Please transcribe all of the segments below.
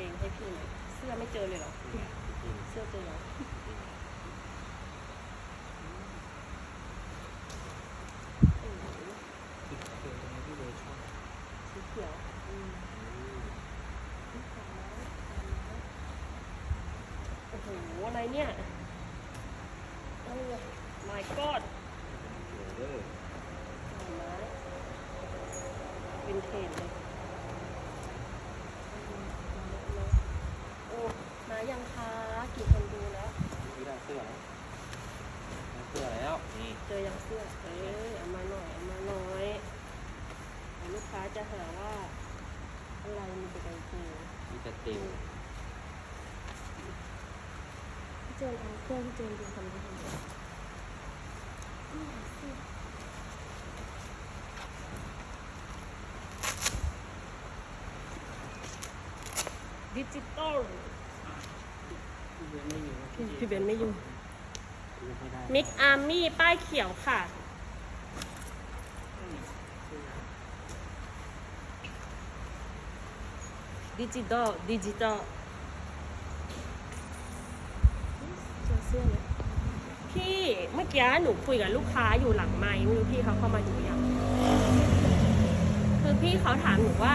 กงให้พี่หน่อยเสื้อไม่เจอเลยเหรอ เสื้อเจอแล้วโอ้โหสีเขียวอืมโอ้โหอะไรเนี่ยโอ้ my god วินเทจเลยโอ้ มายังคะกี่คนดูแล้ว พี่ได้เสื้อแล้วได้เสื้อแล้วนี่ เจอยังเสื้อ เอ้ยเอามาหน่อย เอามาหน่อยเดี๋ยวลูกค้าจะหาว่า อะไรมีแต่กางเกงพี่จะติวพี่เจนเอาเสื้อพี่เจนดูทำได้ทำไมดิจิตอลพี่เบนไม่อยู่ไม่ได้มิกอาร์มี่ป้ายเขียวค่ะ ดิจิตอลดิจิตอลพี่เมื่อกี้หนูคุยกับลูกค้าอยู่หลังไมค์ไม่รู้พี่เขาเข้ามาดูยังคือพี่เขาถามหนูว่า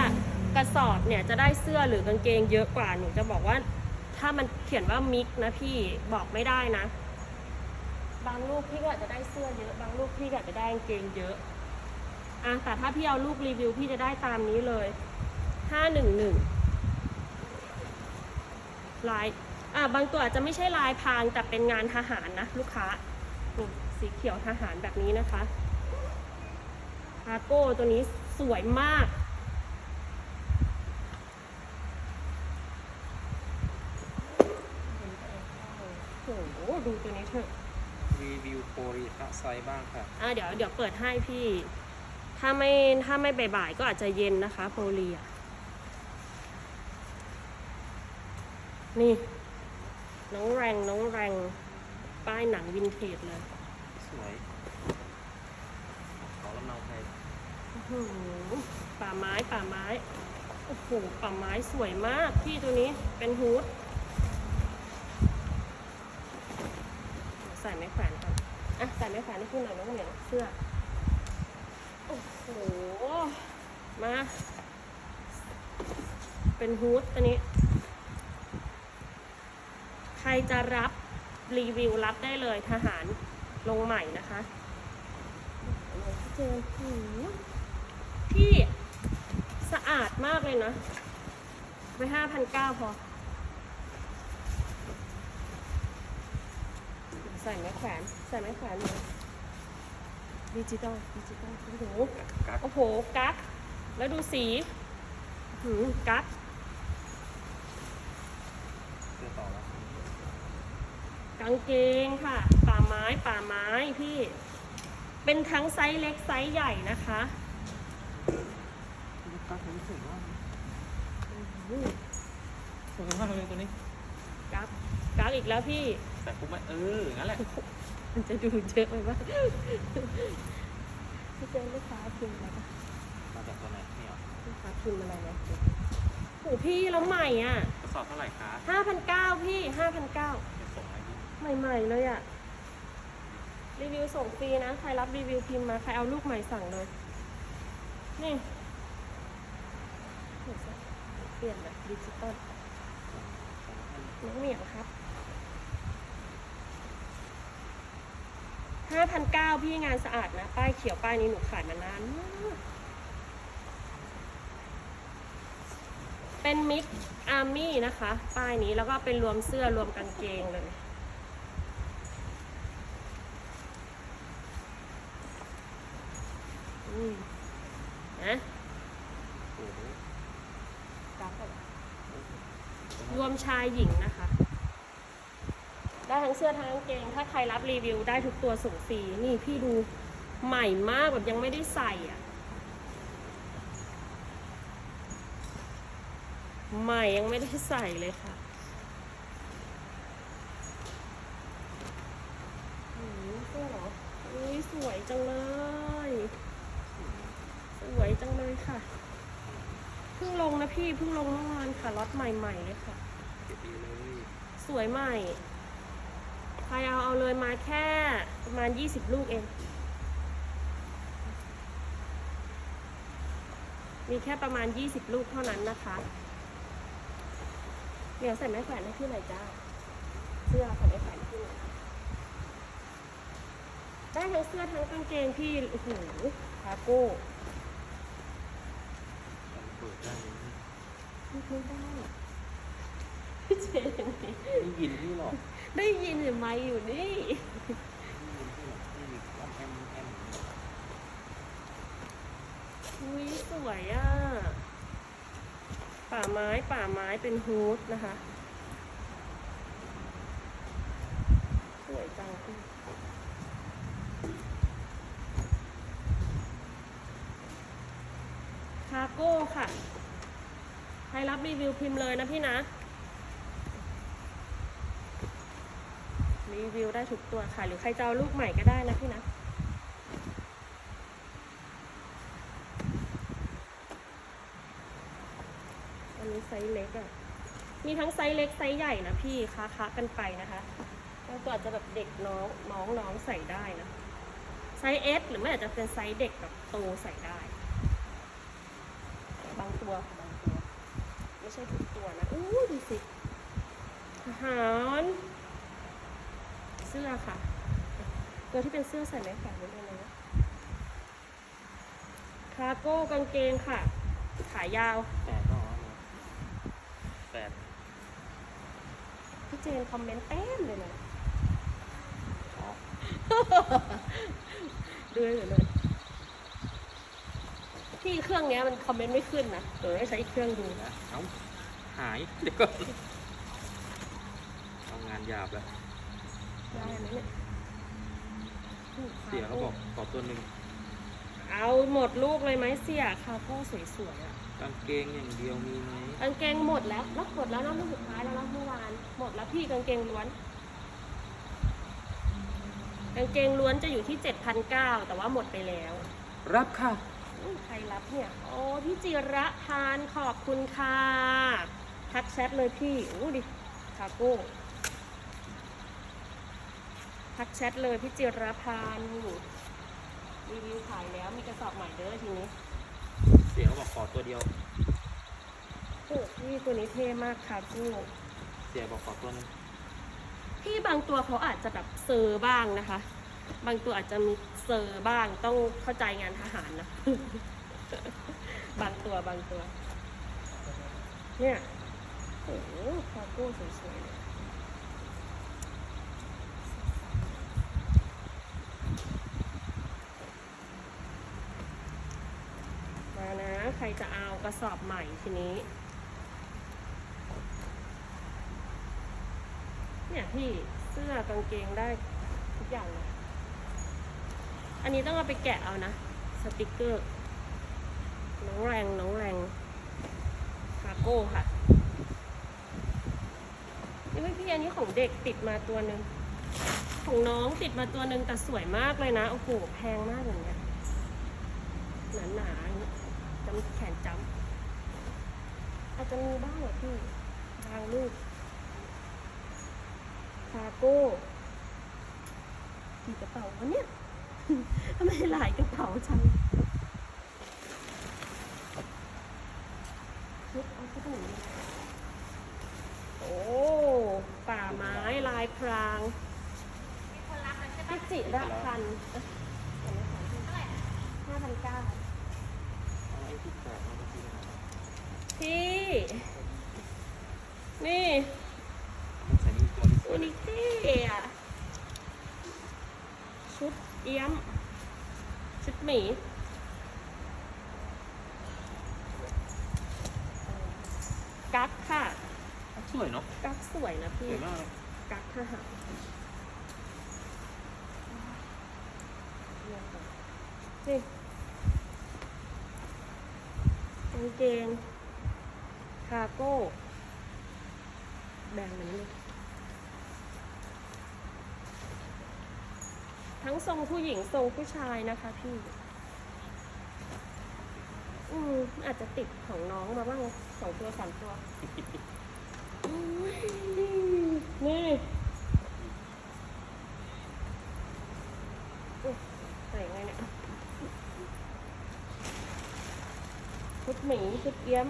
กระสอบเนี่ยจะได้เสื้อหรือกางเกงเยอะกว่าหนูจะบอกว่า ถ้ามันเขียนว่ามิกนะพี่บอกไม่ได้นะ บางลูกพี่ก็อาจจะได้เสื้อเยอะ บางลูกพี่ก็อาจจะได้กางเกงเยอะอะแต่ถ้าพี่เอาลูกรีวิวพี่จะได้ตามนี้เลยห้าหนึ่งหนึ่ง ลายอะบางตัวอาจจะไม่ใช่ลายพรางแต่เป็นงานทหารนะลูกค้านี่สีเขียวทหารแบบนี้นะคะคาโก้ตัวนี้สวยมาก โอ้โหดูตัวนี้เถอะ รีวิวโปรรีทัไซส์บ้างค่ะอะเดี๋ยวเดี๋ยวเปิดให้พี่ ถ้าไม่ถ้าไม่บ่ายๆก็อาจจะเย็นนะคะโพลีอะ นี่ น้องแรงน้องแรง ป้ายหนังวินเทจเลย สวย ขอลำเนาไทยอื้อหือป่าไม้ป่าไม้ โอ้โห ป่าไม้สวยมากพี่ตัวนี้เป็นฮูดใส่ไม้แขวนก่อนอะใส่ไม้แขวนให้พี่หน่อยน้องเหนียวเสื้อ โอ้โห มา เป็นฮูดตัวนี้ใครจะรับรีวิวรับได้เลยทหารลงใหม่นะคะพี่เจนหือพี่สะอาดมากเลยนะ ไปห้าพันเก้าพอ ใส่ไม้แขวน ใส่ไม้แขวนเลยดิจิตอลดิจิตอลโอ้โหกักโอ้โห กั๊กแล้วดูสีหืมกั๊ก เสื้อต่อแล้ว กางเกงค่ะ ป่าไม้ป่าไม้พี่ เป็นทั้งไซส์เล็กไซส์ใหญ่นะคะกักมันสวยมากอื้อสวยมากเลยตัวนี้กั๊กกั๊กอีกแล้วพี่ แต่ปุ๊บไม่เอองั้นแหละ มันจะดูเยอะไปปะพี่เจนลูกค้าพิมพ์อะไรปะมาจากตัวไหนเนี่ยลูกค้าพิมพ์อะไรนะโอ้พี่แล้วใหม่อะกระสอบเท่าไหร่คะห้าพันเก้าพี่ห้าพันเก้าเดี๋ยวส่ง ใหม่ๆเลยอะรีวิวส่งฟรีนะ ใครรับรีวิวพิมพ์มาใครเอาลูกใหม่สั่งเลย นี่เดี๋ยวสิเปลี่ยนแบบดิจิตอลน้องเหมียวครับห้าพันเก้าพี่งานสะอาดนะ ป้ายเขียวป้ายนี้หนูขายมานานมากเป็นมิกอาร์มี่นะคะ ป้ายนี้แล้วก็เป็นรวมเสื้อรวมกางเกงเลย อืมนะ โอ้โห ร วมชายหญิงนะคะ ได้ทั้งเสื้อทั้งกางเกง ถ้าใครรับรีวิวได้ทุกตัวส่งฟรีนี่พี่ดูใหม่มากแบบยังไม่ได้ใส่อะ ใหม่ยังไม่ได้ใส่เลยค่ะอืมเสื้อเหรออุ้ยสวยจังเลย สวยจังเลยค่ะ เพิ่งลงนะพี่ เพิ่งลงเมื่อวานค่ะ ล็อตใหม่ๆเลยค่ะ ดีเลย สวยใหม่ ใครเอาเอาเลยมาแค่ประมาณ20ลูกเอง มีแค่ประมาณ20ลูกเท่านั้นนะคะเดี๋ยวใส่ไม้แขวนให้พี่หน่อยจ้า เสื้อใส่ไม้แขวนให้พี่หน่อยได้ทั้งเสื้อทั้งกางเกงพี่โอ้โหคาโก้เปิดได้เลยไม่ได้พี่เจนนี่ ไม่ยินพี่หรอกได้ยินหรือไม่อยู่นี่ไม่ยินพี่หรอกพี่มีอ้อมแอมแอมอุ้ยสวยอะ ป่าไม้ป่าไม้เป็นฮูดนะคะ สวยจังคาโก้ค่ะ ใครรับรีวิวพิมพ์เลยนะพี่นะ รีวิวได้ทุกตัวค่ะ หรือใครจะเอาลูกใหม่ก็ได้นะพี่นะอันนี้ไซส์เล็กอะ่ะ มีทั้งไซส์เล็กไซส์ใหญ่นะพี่ค้าค้ากันไปนะคะแล้วตัวอาจจะแบบเด็กน้องน้องน้องใส่ได้นะไซส์เอสหรือไม่อาจจะเป็นไซส์เด็กแบบโตใส่ได้ บางตัวบางตัว ไม่ใช่ทุกตัวนะอู้ดูสิทหาร สื้อค่ะ ตัวที่เป็นเสื้อใส่ไม้แขวนไว้เลยนะคาร์โก้กางเกงค่ะ ขายาวแปดก็เอามาแปดพี่เจนคอมเมนต์เต็มเลยนะอ๋อดูเลยเลยพี่เครื่องเนี้ยมันคอมเมนต์ไม่ขึ้นนะเดี๋ยวให้ใช้อีกเครื่องดูนะ เอ้า หาย เดี๋ยวก่อนเอางานหยาบแล้วได้ไหม เนี่ยเสียเขาบอกขอตัวหนึ่งเอาหมดลูกเลยไหมเสียคาโก้สวยๆอะกางเกงอย่างเดียวมีไหมกางเกงหมดแล้วแล้วหมดแล้วนะลูกสุดท้ายแล้วนะเมื่อวาน หมดแล้วพี่กางเกงล้วนกางเกงล้วนจะอยู่ที่7,900แต่ว่าหมดไปแล้ว รับค่ะอืมใครรับเนี่ยโอ้พี่จิระพานขอบคุณค่ะทักแชทเลยพี่โอ้ดิคาโก้ ทักแชทเลยพี่จิระพานรีวิวขายแล้วมีกระสอบใหม่เด้อทีนี้เสียเขาบอกขอตัวเดียวโอ้พี่ตัวนี้เท่มากคาโก้เสียบอกขอตัวหนึงพี่บางตัวเขาอาจจะแบบเซอร์บ้างนะคะ บางตัวอาจจะมีเซอร์บ้างต้องเข้าใจงานทหารนะ บางตัวบางตัว เนี่ยโอ้โหคาโก้สวยๆเลยมานะ ใค รจะเอากระสอบใหม่ทีนี้ เนี่ยพี่เสื้อกางเกงได้ทุกอย่างเลยอันนี้ต้องเอาไปแกะเอานะ สติกเกอร์ น้องแรงน้องแรงคาโก้ค่ะนี่พี่อันนี้ของเด็กติดมาตัวหนึ่งของน้องติดมาตัวหนึ่งแต่สวยมากเลยนะ โอ้โห แพงมากอย่างเงี้ยหนาห นาๆอย่างเงี้ยจำแขนจำอาจจะมีบ้างเหรอพี่บางลูกคาโก้กี่กระเป๋าวะเนี่ยทำไมหลายกระเป๋าจังชุดเอาชุดหนึ่งโอ้ ป่าไม้ลายพรางพิจิระพันธ์เอ๊ะอันนี้ของพี่ห้าพันเก้า พี่นี่มันใส่นี่ตัวที่สตัววยนี้เท่อะชุดเอี้ยม ชุดหมีกั๊กค่ะ สวยเนาะกั๊กสวยนะสพี่วยมากเลยกั๊กทหารนี่กางเกง คาโก้ แบ่งเหมือนนี้เลยทั้งทรงผู้หญิงทรงผู้ชายนะคะพี่ อืมอาจจะติดของน้องมาบ้างสองตัวสามตัว นี่อุ๊ยใส่ไงเนี่ย ชุดหมีชุดเอี้ยม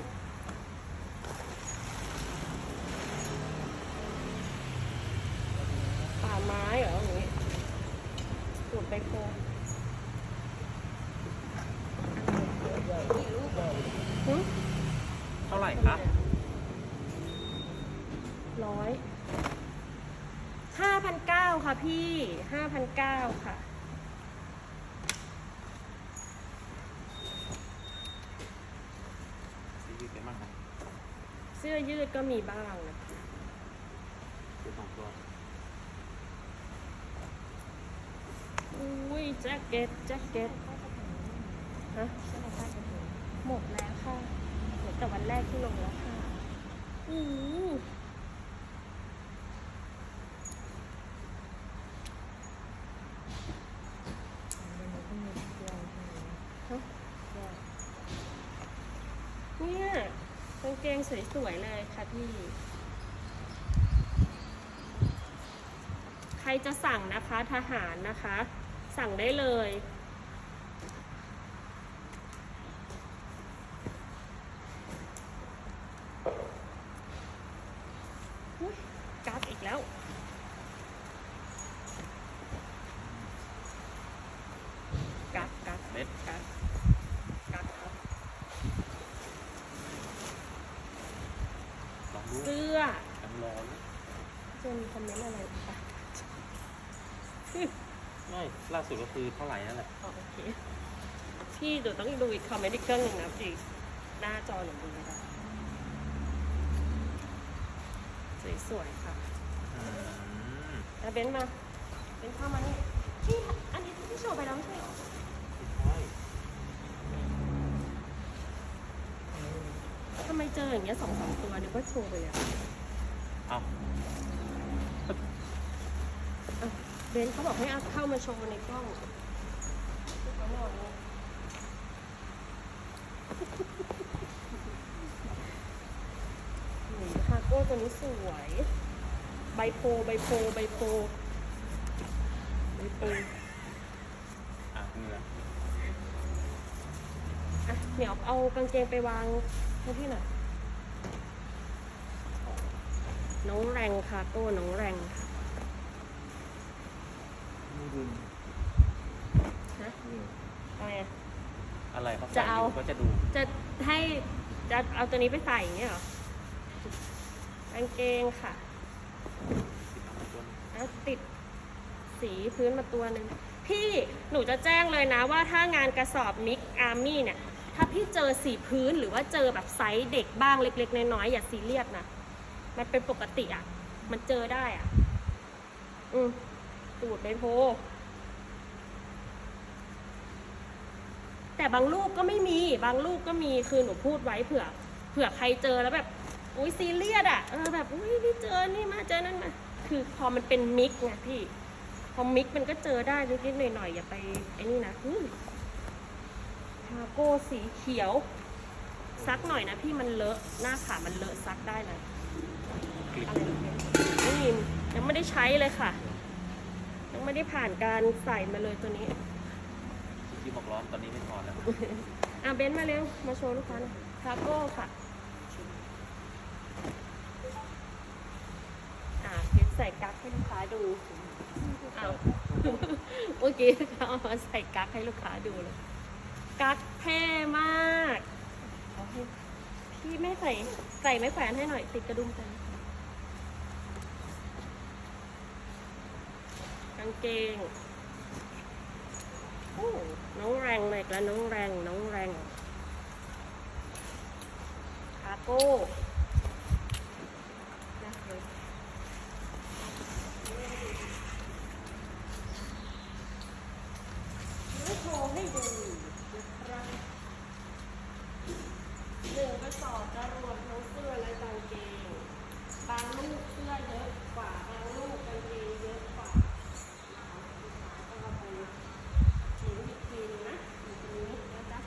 ป่าไม้เหรออย่างงี้สูตรไปโคหึเท่าไหร่ครับร้อยห้าพันเก้าค่ะพี่ห้าพันเก้าค่ะ ซื้อยืดไปบ้างครับ เสื้อ ยืดก็มีบ้างนะซื้อสองตัวอุ้ยแจ็คเก็ตแจ็คเก็ตฮะหมดแล้วค่ะหมดแต่วันแรกที่ลงแล้วค่ะ อือฮะเนี่ยกาง เกงสวยๆเลยค่ะพี่ ใครจะสั่งนะคะทหารนะคะ สั่งได้เลย อุ๊ยกักอีกแล้ว กักกัก เม็ด กักกักครับ ลองดู เสื้อ กันรอเลย จะมี คอมเมนต์อะไรปะไม่ล่าสุดก็คือเท่าไหร่นั่นแหละอ๋อโอเค พี่เดี๋ยวต้องดูอีกคอมเมนต์อีกเครื่องหนึ่งนะพี่หน้าจอหนูดูไม่ได้สวยๆค่ะอืมแล้วเบนซ์มา เบนซ์เข้ามานี่พี่อันนี้ที่พี่โชว์ไปแล้วไม่ใช่เหรอใช่ทำไมเจออย่างเงี้ยสองสามตัวนึกว่าโชว์ไปแล้วเอาอะ เบนซ์เขาบอกให้เอาเข้ามาโชว์ในกล้องเขาบอกเนี่ยนี่คาโก้ตัวนี้สวย ใบโพ ใบโพ ใบโพ ใบโพอะเหงื่ออะเหนียวเอากางเกงไปวางให้พี่หน่อยน้องแรงคาโก้น้องแรงค่ะ ไม่ดูนะทำไมอะอะไรเขาจะใส่เอาอยู่ก็จะดู จะให้จะเอาตัวนี้ไปใส่อย่างเงี้ยเหรอกางเกงค่ะแล้วติดสีพื้นมาตัวหนึ่งพี่หนูจะแจ้งเลยนะว่าถ้างานกระสอบนิกอาร์มี่เนี่ย ถ้าพี่เจอสีพื้นหรือว่าเจอแบบไซส์เด็กบ้างเล็ก ๆ น้อยๆอย่าซีเรียสนะ มันเป็นปกติอะ มันเจอได้อะ อืม ตูดใบโพแต่บางลูกก็ไม่มีบางลูกก็มีคือหนูพูดไว้เผื่อ เผื่อใครเจอแล้วแบบอุ้ยซีเรียสอะเออแบบอุ้ยนี่เจอนี่มาเจอนั่นมาคือพอมันเป็นมิกไงพี่ พอมิกมันก็เจอได้นิดๆหน่อยๆอย่าไปไอ้นี่นะทาโก้สีเขียว ซักหน่อยนะพี่มันเลอะหน้าขามันเลอะซักได้นะกลิ่นอะไรนี่ยนี่ยังไม่ได้ใช้เลยค่ะ ไม่ได้ผ่านการใส่มาเลยตัวนี้ที่บอกร้อนตอนนี้ไม่ถอดแล้ว อะเบนซ์มาเร็ว มาโชว์ลูกค้าหน่อยทาโก้ค่ะ อะพิดใส่กั๊กให้ลูกค้าดูเอาเมื่อกี้เขาเอามาใส่กั๊กให้ลูกค้าดูเลย กั๊กเท่มากเอาให้พี่ไม่ใส่ใส่ไม้แขวนให้หน่อยติดกระดุมกันางเกงน้องแรงเลยแล้วน้องแรงน้องแรงคาโก้นะเดี๋ยวไม่โชว์ให้ดูนะครับหนึ่งกระสอบจะรวมทั้งเสื้อและกางเกง บางลูกเสื้อเยอะกว่า บางลูกกางเกงเยอะกว่าต้องเอาไป ทิ้งอีกทีนึงนะอยู่ตรงนี้นะจ๊ะ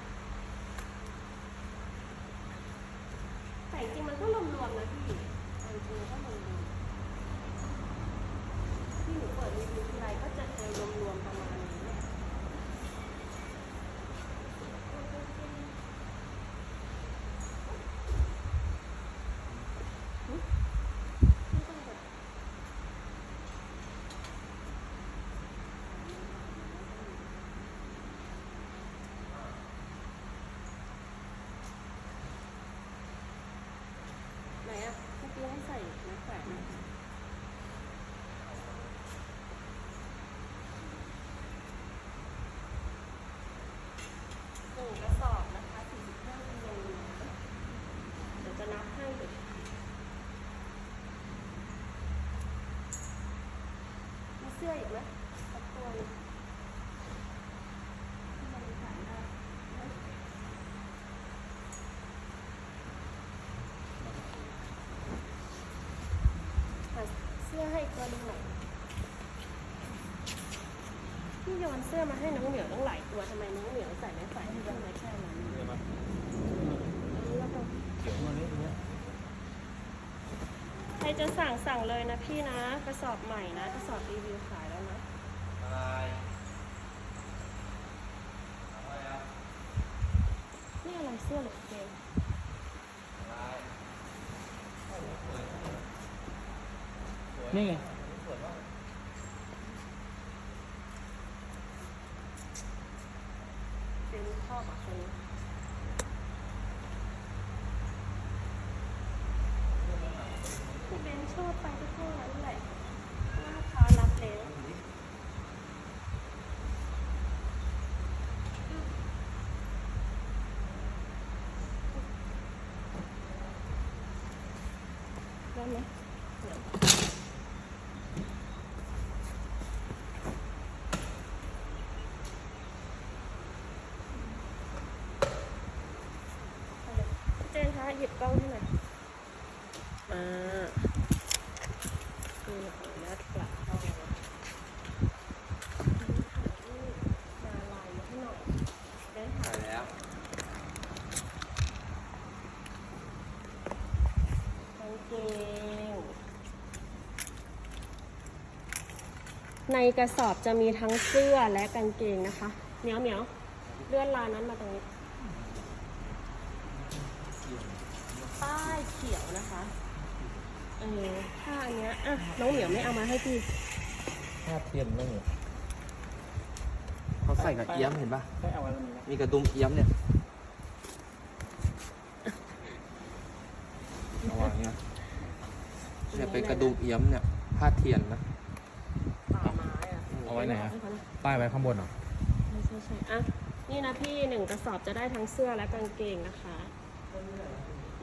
ดรีวิวทีไรก็จะเจอรวมๆประมาณนี้แหละหึไม่ต้องแบบไหนอะเมื่อกี้ให้ใส่ไม้แขวนอะหนึ่งกระสอบนะคะ45กิโลนะเดี๋ยวจะนับให้เดี๋ยวมีเสื้ออีกไหมสักตัวหนึ่งที่มันขายได้ไหมหาเสื้อให้อีกตัวหนึงหน่อยพี่โยนเสื้อมาให้น้องเหมียวตั้งหลายตัวทำไมน้องเหมียวใส่ไม่ใส่ให้ยังไงแค่นั้นอันนี้แล้วกันเขียวมาเนี่ยเนี่ยใครจะสั่งสั่งเลยนะพี่นะกระสอบใหม่นะกระสอบรีวิวขายแล้วนะอะไรนี่อะไรเสื้อเหลืองเกงอะไร นี่ไงเป็นชอบอะคนนี้พี่เบนชอบไปก็เท่านั้นแหละว่าลูกค้ารับแล้วได้ไหมเดี๋ยวเอาเลยเจนคะ หยิบกล้องให้หน่อยอ่าคือขออนุญากลับเข้ามาลายให้หน่อยได้ถ่ายแล้วกางเกงในกระสอบจะมีทั้งเสื้อและกางเกงนะคะเหมียวเหมียวเลื่อนลานั้นมาตรงนี้ ป้ายเขียว นะคะเออถ้าอันเนี้ยอะน้องเหมียวไม่เอามาให้พี่ผ้าเทียนไม่เนี่ยเขาใส่กับเอี้ยมเห็นป่ะได้เอาไว้ตรงนี้นะมีกระดุมเอี้ยมเนี่ยระวังเนี่ยเนี่ยเป็นกระดุมเอี้ยมเนี่ยผ้าเทียนนะป่าไม้อะเอาไว้ไหนอะให้เขาหน่อยป้ายไว้ข้างบนเหรอใช่ใช่ใช่อะนี่นะพี่หนึ่งกระสอบจะได้ทั้งเสื้อและกางเกงนะคะ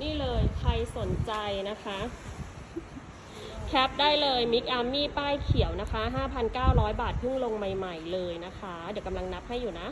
นี่เลยใครสนใจนะคะ แคปได้เลยมิกอาร์มี่ป้ายเขียวนะคะ 5,900 บาทเพิ่งลงใหม่ ๆ เลยนะคะ เดี๋ยวกำลังนับให้อยู่นะ